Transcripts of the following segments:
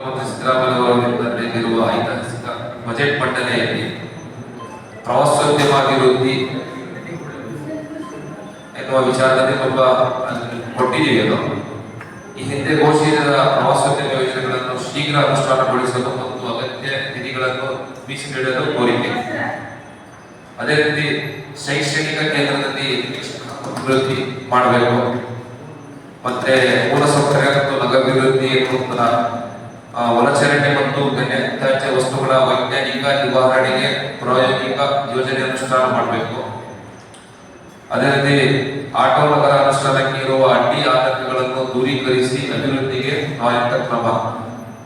ಸಿದ್ದರಾಮಯ್ಯ ನೇತೃತ್ವದಲ್ಲಿರುವ ಐತಿಹಾಸಿಕ ಬಜೆಟ್ ಮಂಡನೆಯಲ್ಲಿ ಪ್ರವಾಸೋದ್ಯಮ ಅಭಿವೃದ್ಧಿ ಎನ್ನುವ ವಿಚಾರದಲ್ಲಿ ಅಲ್ಲಿ ಕೊಟ್ಟಿದ್ದೀವಿ ಅದು. ಈ ಹಿಂದೆ ಘೋಷಿಸಿದ ಪ್ರವಾಸೋದ್ಯಮ ಯೋಜನೆಗಳನ್ನು ಶೀಘ್ರ ಅನುಷ್ಠಾನಗೊಳಿಸಲು ಮತ್ತು ಅಗತ್ಯ ನಿಧಿಗಳನ್ನು ಮೀಸಲಿಡಲು ಕೋರಿಕೆ. ಅದೇ ರೀತಿ ಶೈಕ್ಷಣಿಕ ಕೇಂದ್ರದಲ್ಲಿ ಅಭಿವೃದ್ಧಿ ಮಾಡಬೇಕು. ಮತ್ತೆ ಮೂಲಸೌಕರ್ಯ ಮತ್ತು ನಗರಾಭಿವೃದ್ಧಿ ಎನ್ನುವಂತಹ ಒಳಚರಂಡಿ ಮತ್ತು ತ್ಯಾಜ್ಯ ವಸ್ತುಗಳ ವೈಜ್ಞಾನಿಕ ನಿವಾರಣೆಗೆ ಪ್ರಾಯೋಗಿಕ ಯೋಜನೆ ಅನುಷ್ಠಾನ ಮಾಡಬೇಕು. ಅದೇ ರೀತಿ ಆಟೋ ನಗರ ಅನುಷ್ಠಾನಕ್ಕೆ ಇರುವ ಅಡ್ಡಿ ಆತಂಕಗಳನ್ನು ದೂರೀಕರಿಸಿ ಅಭಿವೃದ್ಧಿಗೆ ಆಯುಕ್ತ ಕ್ರಮ.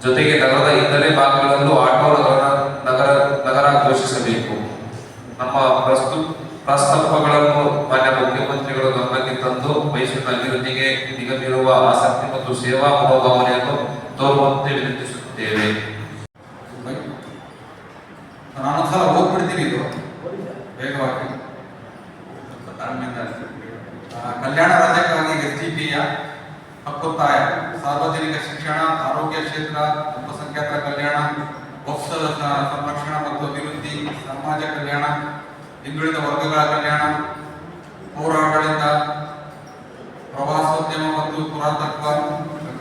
ಜೊತೆಗೆ ನಗರದ ಇತರೆ ಭಾಗಗಳಲ್ಲೂ ಆಟೋ ನಗರ ನಗರ ನಗರ ಘೋಷಿಸಬೇಕು. ನಮ್ಮ ಪ್ರಸ್ತು, ಪ್ರಸ್ತಾಪಗಳನ್ನು ಮಾನ್ಯ ಮುಖ್ಯಮಂತ್ರಿಗಳು ಗಮನಕ್ಕೆ ತಂದು ಮೈಸೂರಿನ ಅಭಿವೃದ್ಧಿಗೆ ನಿಗಮಿರುವ ಆಸಕ್ತಿ ಮತ್ತು ಸೇವಾ ಮನೋಭಾವನೆಯನ್ನು ತೋರುವಂತೆ ವಿನಂತಿಸುತ್ತೇವೆ ಸಲ ಹೋಗ್ಬಿಡ್ತೀನಿ ಇದು. ವೇಗವಾಗಿ. ಕಲ್ಯಾಣ ರಾಜ್ಯಕ್ಕಾಗಿ ಎಸ್ ಡಿ ಪಿಯ ಹಕ್ಕೊತ್ತಾಯ. ಸಾರ್ವಜನಿಕ ಶಿಕ್ಷಣ, ಆರೋಗ್ಯ ಕ್ಷೇತ್ರ, ಅಲ್ಪಸಂಖ್ಯಾತರ ಕಲ್ಯಾಣ ಸಂರಕ್ಷಣ ಸಂರಕ್ಷಣಾ ಮತ್ತು ಅಭಿವೃದ್ಧಿ, ಸಮಾಜ ಕಲ್ಯಾಣ, ಹಿಂದುಳಿದ ವರ್ಗಗಳ ಕಲ್ಯಾಣ, ಪೌರಾಡಳಿತ, ಪ್ರವಾಸೋದ್ಯಮ ಮತ್ತು ಪುರಾತತ್ವ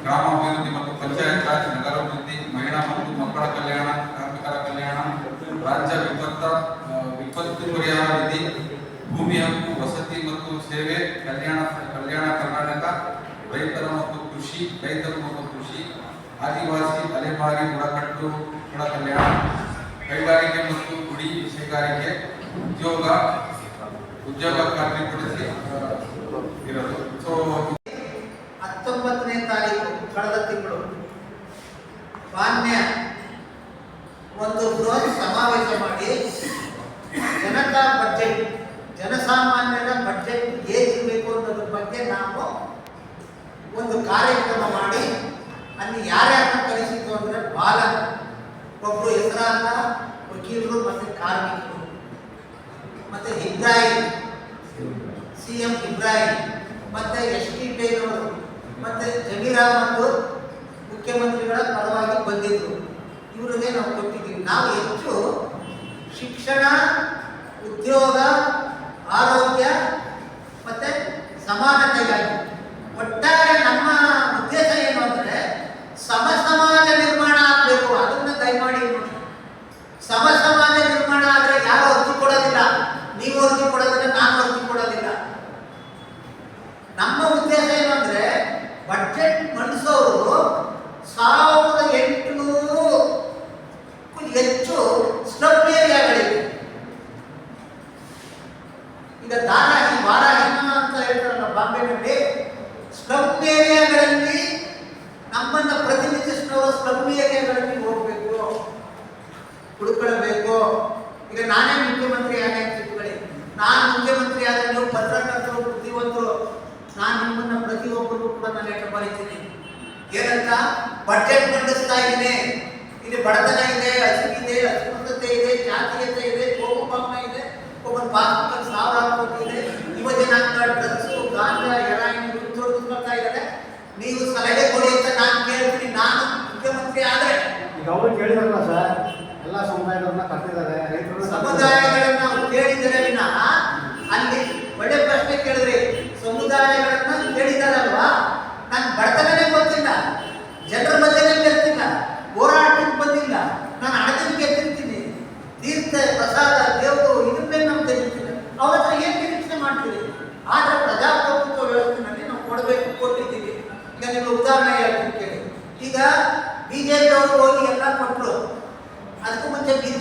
ಗ್ರಾಮಾಭಿವೃದ್ಧಿ ಮತ್ತು ಪಂಚಾಯತ್ ರಾಜ್ ನಗರಾಭಿವೃದ್ಧಿ ಮಹಿಳಾ ಮತ್ತು ಮಕ್ಕಳ ಕಲ್ಯಾಣ ಕಾರ್ಮಿಕರ ಕಲ್ಯಾಣ ರಾಜ್ಯ ವಿಪತ್ತ ವಿಪತ್ತು ಪರಿಹಾರ ನಿಧಿ, ಭೂಮಿ ಹಕ್ಕು, ವಸತಿ ಮತ್ತು ಸೇವೆ, ಕಲ್ಯಾಣ ಕಲ್ಯಾಣ ಕರ್ನಾಟಕ, ರೈತರ ಮತ್ತು ಕೃಷಿ, ರೈತರು ಮತ್ತು ಕೃಷಿ, ಆದಿವಾಸಿ, ಅಲೆಮಾರಿ ಬುಡಕಟ್ಟುಗಳ ಕಲ್ಯಾಣ ಕೈಗಾರಿಕೆ ಮತ್ತು ಗುಡಿ ಕೈಗಾರಿಕೆ ಉದ್ಯೋಗ ಉದ್ಯೋಗ ಖಾತ್ರಿಪಡಿಸಿ ಇರೋದು. ಮಾಡಿ. ಜನತಾ ಬಜೆಟ್, ಜನಸಾಮಾನ್ಯರ ಬಜೆಟ್ ಹೇಗಿರಬೇಕು ಅನ್ನೋದ್ರ ಬಗ್ಗೆ ನಾವು ಒಂದು ಕಾರ್ಯಕ್ರಮ ಮಾಡಿ, ಅಲ್ಲಿ ಯಾರ್ಯಾರನ್ನ ಕರೆಸಿದ್ದು ಅಂದರೆ ಬಾಲ ಒಬ್ಬರು ಹೆಸರಾಂತ ವಕೀಲರು ಮತ್ತೆ ಕಾರ್ಮಿಕರು. ಮತ್ತೆ ಇಬ್ರಾಹಿಂ ಸಿ ಎಂ ಇಬ್ರಾಹಿಂ, ಮತ್ತು ಎಸ್ ಟಿ ಅವರು ಮತ್ತೆ ಜಮೀರಾಮ್ ಅವರು ಮುಖ್ಯಮಂತ್ರಿಗಳ ಪರವಾಗಿ ಬಂದಿದ್ದರು ಇವರಿಗೆ ನಾವು ಕೊಟ್ಟಿದ್ದೀವಿ. ನಾವು ಹೆಚ್ಚು ಶಿಕ್ಷಣ ಉದ್ಯೋಗ ಆರೋಗ್ಯ ಏರಿಯಾಗಳಲ್ಲಿ ಹೋಗ್ಬೇಕು ಹುಡುಕಬೇಕು ಈಗ ನಾನೇ ಮುಖ್ಯಮಂತ್ರಿ ಆಗಿ ಇಟ್ಕೊಳ್ಳಿ ನಾನು ಮುಖ್ಯಮಂತ್ರಿ ಆದ್ರೆ ನೀವು ಪತ್ರಕರ್ತರು ಬುದ್ಧಿವಂತರು ನಾನು ನಿಮ್ಮನ್ನ ಪ್ರತಿಯೊಬ್ಬರು ಕೂಡ ನಾನು ಲೆಟರ್ ಬರೀತೀನಿ. ಏನಂತ? ಬಡ್ಜೆಟ್ ಮಂಡಿಸ್ತಾ ಇದ್ದೀನಿ. ಇಲ್ಲಿ ಬಡತನ ಇದೆ ಹಸಿವಿದೆ ಅಸ್ಪೃಶ್ಯತೆ ಇದೆ, ಜಾತೀಯತೆ ಇದೆ ಕೋಮು ಭಾವನೆ ಇದೆ. ಒಬ್ಬನ ಪಾಸ್ಬುಕ್ ಸಾವಿರಾರು ಕೋಟಿ ಇದೆ. ಯುವ ಜನಾಂಗ ಡ್ರಗ್ಸು, ಗಾಂಜಾ ಹೆರಾಯಿನ್ ದುಡ್ತಾ ಇದ್ದಾರೆ ನೀವು ಸಲಹೆ ಕೊಡಿ ಅಂತ ನಾನು ಕೇಳ್ತೀನಿ ನಾನು ಮುಖ್ಯಮಂತ್ರಿ ಆದ್ರೆ ಈಗ ಅವರು ಕೇಳಿದಾರಲ್ಲ ಸರ್ ಎಲ್ಲ ಸಮುದಾಯದವ್ರನ್ನ ಕರ್ತಿದ್ದಾರೆ ರೈತರು ಸಮುದಾಯಗಳನ್ನ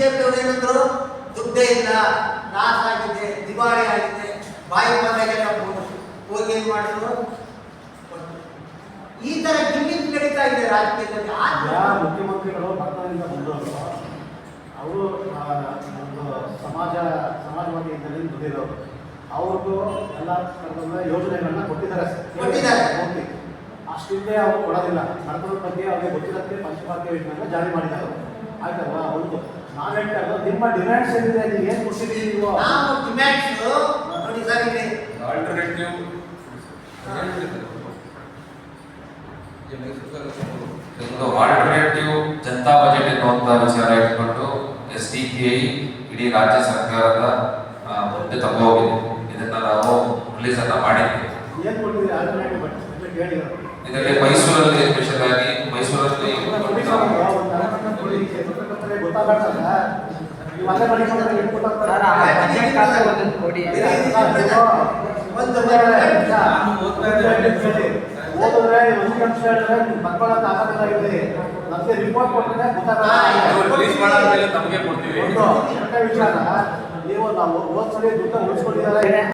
ಮುಂಚೆ ಬಿಜೆಪಿ ಅವರು ಏನಂದ್ರು ದುಡ್ಡೇ ಇಲ್ಲ ನಾಶ ಆಗಿದೆ ದಿವಾಳಿ ಆಗಿದೆ ಬಾಯಿ ಬೋನಸ್ ಹೋಗಿ ಏನ್ ಮಾಡಿದ್ರು. ಈ ತರ ಗಿಮ್ಮಿಂಗ್ ನಡೀತಾ ಇದೆ ರಾಜಕೀಯದಲ್ಲಿ. ಮುಖ್ಯಮಂತ್ರಿಗಳು ಬಡತನದಿಂದ ಬಂದವರು ಅವರು ಒಂದು ಸಮಾಜ ಸಮಾಜವಾದಿ ಹಿನ್ನೆಲೆಯಲ್ಲಿ ದುಡಿದವರು ಅವ್ರಿಗೂ ಎಲ್ಲ ಯೋಜನೆಗಳನ್ನ ಕೊಟ್ಟಿದ್ದಾರೆ. ಕೊಟ್ಟಿದ್ದಾರೆ. ಅಷ್ಟಿಲ್ಲದೆ ಅವರು ಕೊಡೋದಿಲ್ಲ. ಬಡತನದ ಬಗ್ಗೆ ಅವ್ರಿಗೆ ಗೊತ್ತಿರತ್ತೆ ಪಂಚಭಾಗ್ಯ ಯೋಜನೆಗಳನ್ನ ಜಾರಿ ಮಾಡಿದ್ದಾರೆ ಆಯ್ತಲ್ವಾ? ಒಂದು. ನಾನು ಅಲ್ಲ ನಿಮ್ಮ ಡಿಮ್ಯಾಂಡ್ಸ್ ಏನಿದೆ ನೀವು ಏನು ಕೊಟ್ಟಿದ್ದೀರಿ ನೀವು? ನಾವು ಡಿಮ್ಯಾಂಡ್ಸ್ ನೋಡಿ ಸರ್ ಇಲ್ಲಿ ಆಲ್ಟರ್ನೇಟಿವ್ ಈ ಮೈಸೂರಲ್ಲಿ ಒಂದು ಆಲ್ಟರ್ನೇಟಿವ್ ಜನತಾ ಬಜೆಟ್ ಎನ್ನುವಂತ ವಿಚಾರ ಇಟ್ಕೊಂಡು ಎಸ್ ಡಿ ಪಿ ಐ ಇಡೀ ರಾಜ್ಯ ಸರ್ಕಾರದ ಮುಂದೆ ತಗೋಗಿದೆ ಇದನ್ನ ನಾವು ರಿಲೀಸ್ ಅನ್ನ ಮಾಡಿದ್ವಿ. ಇದರಲ್ಲಿ ಮೈಸೂರಲ್ಲಿ ಸ್ಪೆಷಲ್ ಆಗಿ ಮೈಸೂರಲ್ಲಿ ಗೊತ್ತಾಗಲ್ಲ ನೀವು ಅಲ್ಲೇ ಮಾಡಿಕೊಂಡ್ರೆ ಎಷ್ಟು ಗೊತ್ತಾಗ್ತದೆ? ಸರ್, ಆ ಬಜೆಟ್ ಖಾತೆ ಒಂದೊಂದು ಕೊಡಿ. ಒಂದು ಓದಿದ್ರೆ ಒಂದು ನಿಮಿಷ ಹೇಳಿದ್ರೆ ಬರ್ಕೊಳ್ಳೋಕೆ ಆಗೋದಿಲ್ಲ ನಮಗೆ ರಿಪೋರ್ಟ್ ಕೊಟ್ಟರೆ ಗೊತ್ತಾಗಲ್ಲ ತಮಗೆ ಕೊಡ್ತೀವಿ. ವಿಚಾರ. ನೀವು ನಾವು ಹೋದ್ ಸಲ ದುಡ್ಡು ಉಳಿಸ್ಕೊಂಡಿದ್ದಾರೆ